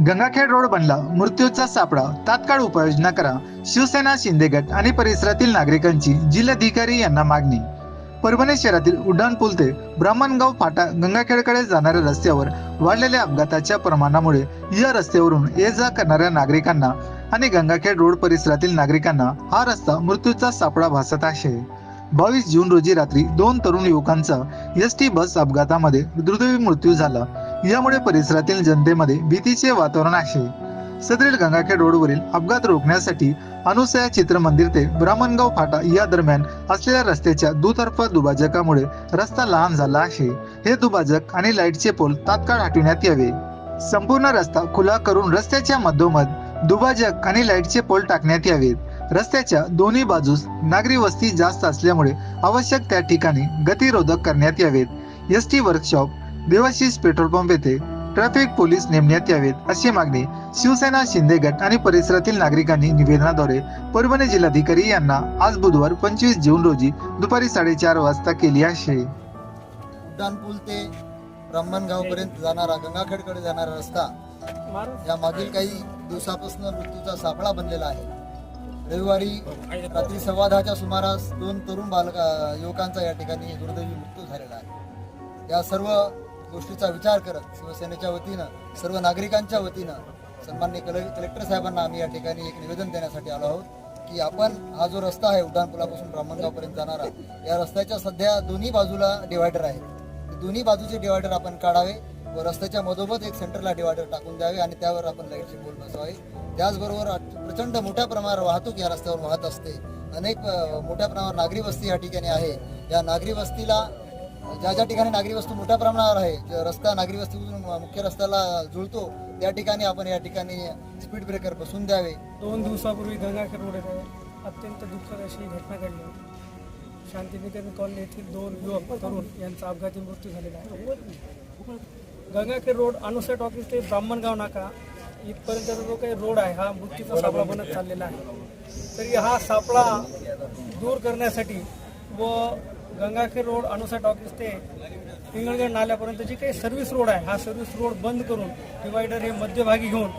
Gangakhed road बनला मृत्यूचा सापळा तात्काळ उपाययोजना करा. शिवसेना शिंदे गट आणि परिसरातील नागरिकांची जिल्हाधिकारी यांना मागणी. परभणी शहरातील उड्डाण पूल ते ब्राह्मणगाव फाटा गंगाखेडकडे जाणाऱ्या रस्त्यावर वाढलेल्या अपघाताच्या प्रमाणामुळे या रस्त्यावरून ये जा करणाऱ्या नागरिकांना आणि गंगाखेड रोड परिसरातील नागरिकांना हा रस्ता मृत्यूचा सापळा भासत आहे. बावीस जून रोजी रात्री दोन तरुण युवकांचा एस टी बस अपघातामध्ये दुर्दैवी मृत्यू झाला. यामुळे परिसरातील जनतेमध्ये भीतीचे वातावरण आहे. सदरील गंगाखेड रोडवरील अपघात रोखण्यासाठी अनुसया चित्र मंदिर ते ब्राह्मणगाव फाटा या दरम्यान असलेल्या रस्त्याच्या दुतर्फा दुभाजकामुळे रस्ता लहान झाला आहे. हे दुभाजक आणि लाईटचे पोल तात्काळ हटविण्यात यावे. संपूर्ण रस्ता खुला करून रस्त्याच्या मधोमध दुभाजक आणि लाईटचे पोल टाकण्यात यावेत रस्त्याच्या दोन्ही बाजूस नागरी वस्ती जास्त असल्यामुळे आवश्यक त्या ठिकाणी गतिरोधक करण्यात यावेत. S T workshop Devashish petrol pump येथे ट्रॅफिक पोलीस नेमण्यात यावेत अशी मागणी शिवसेना शिंदे गट आणि परिसरातील नागरिकांनी निवेदनाद्वारे परभणी जिल्हाधिकारी यांना आज बुधवार पंचवीस जून रोजी दुपारी साडेचार वाजता केली आहे. उड्डाणपूल ते ते ब्राह्मणगावपर्यंत जाणारा गंगाखेडकडे जाणारा रस्ता या मागील काही दिवसापासून मृत्यूचा सापळा बनलेला आहे. रविवारी रात्री सव्वा दहाच्या सुमारास दोन तरुण बालक युवकांचा या ठिकाणी दुर्दैवी मृत्यू झालेला आहे. या सर्व गोष्टीचा विचार करत शिवसेनेच्या वतीनं सर्व नागरिकांच्या वतीनं सन्मान्य कले कलेक्टर साहेबांना आम्ही या ठिकाणी एक निवेदन देण्यासाठी आलो आहोत की आपण हा जो रस्ता आहे उड्डाणपुलापासून ब्राह्मणगावपर्यंत जाणारा या रस्त्याच्या सध्या दोन्ही बाजूला डिवायडर आहे. दोन्ही बाजूचे डिवायडर आपण काढावे व रस्त्याच्या मधोमध एक सेंटरला डिवायडर टाकून द्यावे आणि त्यावर आपण लाईटची बोल बसवावे. त्याचबरोबर प्रचंड मोठ्या प्रमाणावर वाहतूक या रस्त्यावर वाहत असते. अनेक मोठ्या प्रमाणावर नागरी वस्ती या ठिकाणी आहे. या नागरी वस्तीला ज्या ज्या ठिकाणी नागरी वस्तू मोठ्या प्रमाणावर आहे रस्ता नागरी वस्तीपासून मुख्य रस्त्याला जुळतो त्या ठिकाणी आपण या ठिकाणी स्पीड ब्रेकर बसून द्यावे. दोन दिवसापूर्वी गंगाखेड रोड येथे अत्यंत दुःखद अशी घटना घडली. शांतिनिकेतन कॉलनी येथील दोन युवक तरुण यांचा अपघाती मृत्यू झालेला आहे. गंगाखेड रोड अनुसा टॉकीज ते ब्राह्मणगाव नाका इथपर्यंतचा जो काही रोड आहे हा मृत्यूचा सापळा बनत चाललेला आहे. तरी हा सापळा दूर करण्यासाठी व गंगाखेड रोड अनुसा टॉकीज ते पिंगळगड नाल्यापर्यंत जी काही सर्व्हिस रोड आहे हा सर्व्हिस रोड बंद करून डिवायडर हे मध्यभागी घेऊन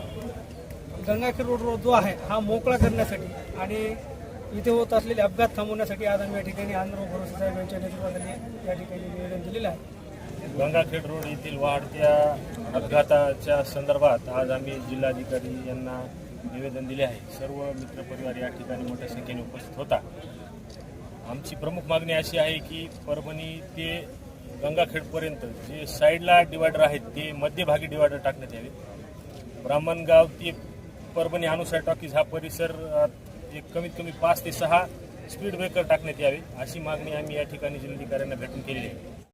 गंगाखेड रोड रोड जो आहे हा मोकळा करण्यासाठी आणि इथे होत असलेले अपघात थांबवण्यासाठी आज आम्ही या ठिकाणी आंध्र भरोसे साहेब यांच्या नेतृत्वाखाली या ठिकाणी निवेदन दिलेलं आहे. गंगाखेड रोड येथील वाढत्या अपघाताच्या संदर्भात आज आम्ही जिल्हाधिकारी यांना निवेदन दिले आहे. सर्व मित्रपरिवार या ठिकाणी मोठ्या संख्येने उपस्थित होता. आमची प्रमुख मागणी अशी आहे की परभणी ते गंगाखेडपर्यंत जे साईडला डिवायडर आहेत ते मध्यभागी डिवायडर टाकण्यात यावे. ब्राह्मणगाव ते परभणी अनुसार टॉकीज हा परिसर एक कमीत कमी पाच ते सहा स्पीड ब्रेकर टाकण्यात यावे अशी मागणी आम्ही या ठिकाणी जिल्हाधिकाऱ्यांना भेटून केलेली आहे.